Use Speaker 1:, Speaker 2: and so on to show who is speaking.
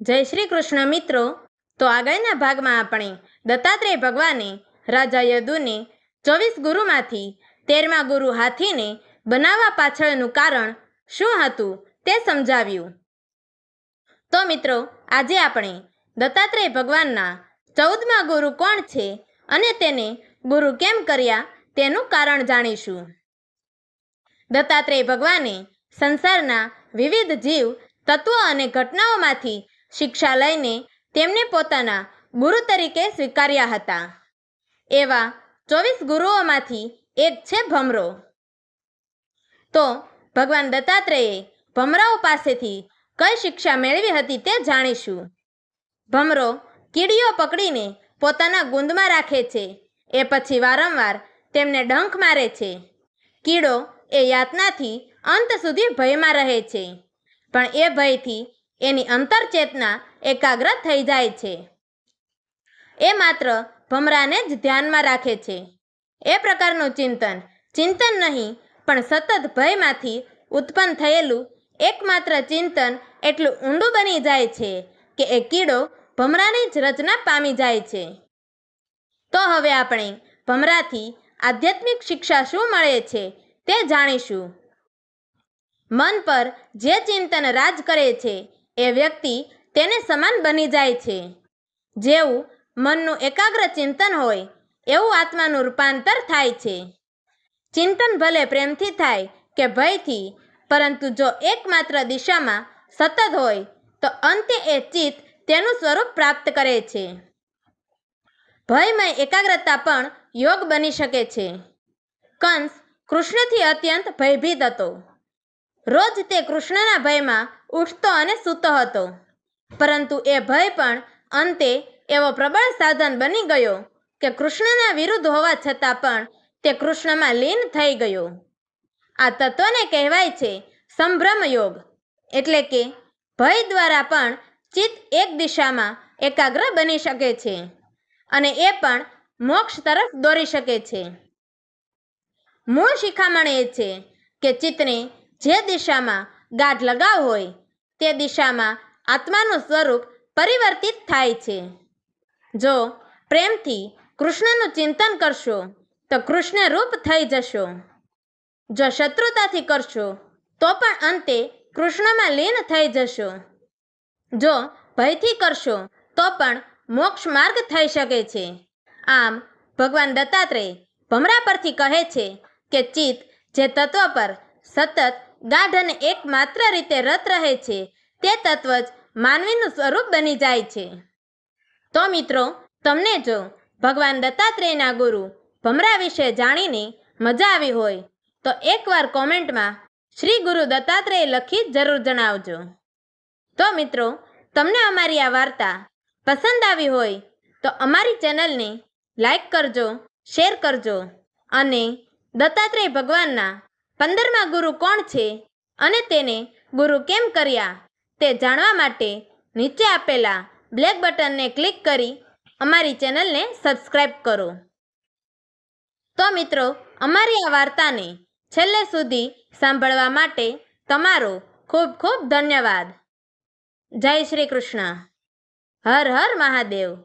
Speaker 1: જય શ્રી કૃષ્ણ મિત્રો. તો આગળના ભાગમાં આપણે દત્તાત્રેય ભગવાને, રાજા યદુને, ચોવીસ ગુરુમાંથી તેરમા ગુરુ હાથીને બનાવવા પાછળનું કારણ શું હતું તે સમજાવ્યું. તો મિત્રો, આજે આપણે દત્તાત્રેય ભગવાનના ચૌદમા ગુરુ કોણ છે અને તેને ગુરુ કેમ કર્યા તેનું કારણ જાણીશું. દત્તાત્રેય ભગવાને સંસારના વિવિધ જીવ, તત્વો અને ઘટનાઓમાંથી શિક્ષા લઈને તેમને પોતાના ગુરુ તરીકે સ્વીકાર્યા હતા. એવા ચોવીસ ગુરુઓમાંથી એક છે ભમરો. તો ભગવાન દત્તાત્રેયે ભમરાઓ પાસેથી કઈ શિક્ષા મેળવી હતી તે જાણીશું. ભમરો કીડીઓ પકડીને પોતાના ગુંદમાં રાખે છે. એ પછી વારંવાર તેમને ડંખ મારે છે. કીડો એ યાતનાથી અંત સુધી ભયમાં રહે છે. પણ એ ભયથી એની અંતરચેતના એકાગ્ર થઈ જાય છે. એ માત્ર ભમરાને જ ધ્યાનમાં રાખે છે. એ પ્રકારનું ચિંતન ચિંતન નહીં, પણ સતત ભયમાંથી ઉત્પન્ન થયેલું એકમાત્ર ચિંતન એટલું ઊંડું બની જાય છે કે એ કીડો ભમરાની જ રચના પામી જાય છે. તો હવે આપણે ભમરાથી આધ્યાત્મિક શિક્ષા શું મળે છે તે જાણીશું. મન પર જે ચિંતન રાજ કરે છે એ વ્યક્તિ તેને સમાન બની જાય છે. જેવું મનનું એકાગ્ર ચિંતન હોય, એવું આત્માનું રૂપાંતર થાય છે. ચિંતન ભલે પ્રેમથી થાય કે ભયથી, પરંતુ જો એકમાત્ર દિશામાં સતત હોય, તો અંતે એ ચિત્ત તેનું સ્વરૂપ પ્રાપ્ત કરે છે. ભયમય એકાગ્રતા પણ યોગ બની શકે છે. કંસ કૃષ્ણથી અત્યંત ભયભીત હતો. રોજ તે કૃષ્ણના ભયમાં ઉઠતો અને સૂતો હતો. પરંતુ એ ભય પણ અંતે એવો પ્રબળ સાધન બની ગયો કે કૃષ્ણના વિરુદ્ધ હોવા છતાં પણ તે કૃષ્ણમાં લીન થઈ ગયો. આ તત્વને કહેવાય છે સંભ્રમ યોગ. એટલે કે ભય દ્વારા પણ ચિત્ત એક દિશામાં એકાગ્ર બની શકે છે અને એ પણ મોક્ષ તરફ દોરી શકે છે. મૂળ શિખામણ એ છે કે ચિત્તને જે દિશામાં ગાઢ લગાવ હોય, તે દિશામાં આત્માનું સ્વરૂપ પરિવર્તિત થાય છે. જો પ્રેમથી કૃષ્ણનું ચિંતન કરશો, તો કૃષ્ણ રૂપ થઈ જશો. જો શત્રુતાથી કરશો, તો પણ અંતે કૃષ્ણમાં લીન થઈ જશો. જો ભયથી કરશો, તો પણ મોક્ષ માર્ગ થઈ શકે છે. આમ ભગવાન દત્તાત્રેય ભમરા પરથી કહે છે કે ચિત્ત જે તત્વ પર સતત ગાઢ અને એકમાત્ર રીતે રત રહે છે. તે તત્વ જ માનવીનું સ્વરૂપ બની જાય છે. તો મિત્રો, તમને જો ભગવાન દત્તાત્રેયના ગુરુ ભમરા વિશે જાણીને મજા આવી હોય, તો એકવાર કોમેન્ટમાં શ્રી ગુરુ દત્તાત્રેય લખી જરૂર જણાવજો. તો મિત્રો, તમને અમારી આ વાર્તા પસંદ આવી હોય, તો અમારી ચેનલને લાઈક કરજો, શેર કરજો અને દત્તાત્રેય ભગવાનના પંદરમા ગુરુ કોણ છે અને તેને ગુરુ કેમ કર્યા? તે જાણવા માટે નીચે આપેલા બ્લેક બટનને ક્લિક કરી અમારી ચેનલને સબસ્ક્રાઈબ કરો. તો મિત્રો, અમારી આ વાર્તાને છેલ્લે સુધી સાંભળવા માટે તમારો ખૂબ ખૂબ ધન્યવાદ. જય શ્રી કૃષ્ણ. હર હર મહાદેવ.